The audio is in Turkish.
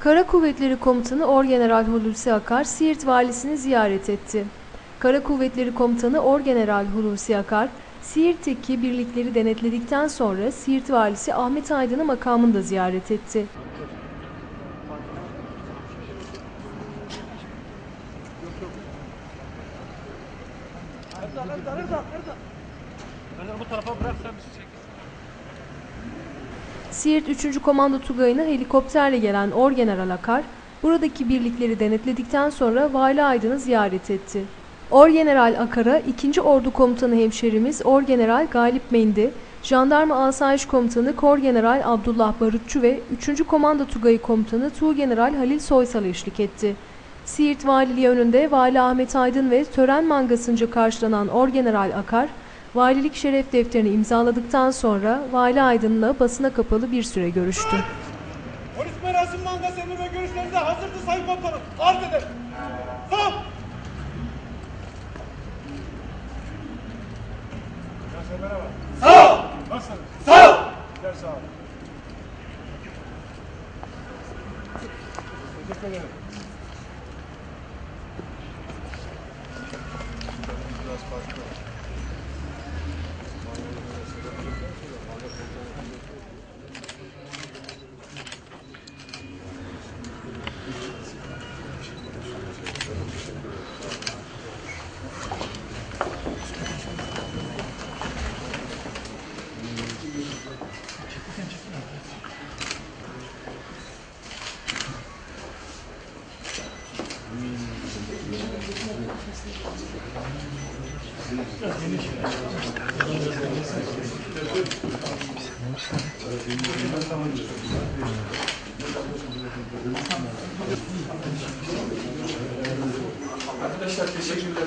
Kara Kuvvetleri Komutanı Orgeneral Hulusi Akar, Siirt Valisi'ni ziyaret etti. Kara Kuvvetleri Komutanı Orgeneral Hulusi Akar, Siirt'teki birlikleri denetledikten sonra Siirt Valisi Ahmet Aydın'ı makamında ziyaret etti. Bu tarafa bırak sen bizi çek. Siirt 3. Komando Tugayı'na helikopterle gelen Orgeneral Akar, buradaki birlikleri denetledikten sonra Vali Aydın'ı ziyaret etti. Orgeneral Akar'a 2. Ordu Komutanı hemşerimiz Orgeneral Galip Mendi, Jandarma Asayiş Komutanı Korgeneral Abdullah Barutçu ve 3. Komando Tugayı Komutanı Tuğgeneral Halil Soysal eşlik etti. Siirt Valiliği önünde Vali Ahmet Aydın ve tören mangasınca karşılanan Orgeneral Akar, valilik şeref defterini imzaladıktan sonra Vali Aydın'la basına kapalı bir süre görüştü. Polis merasim mangası emir ve görüşlerinize hazırdı Sayın Komutanım. Arz ederim. Sağ. Sağ. Nasıl? Sağ. Gel sağ ol. Teşekkür ederim. Arkadaşlar teşekkürler.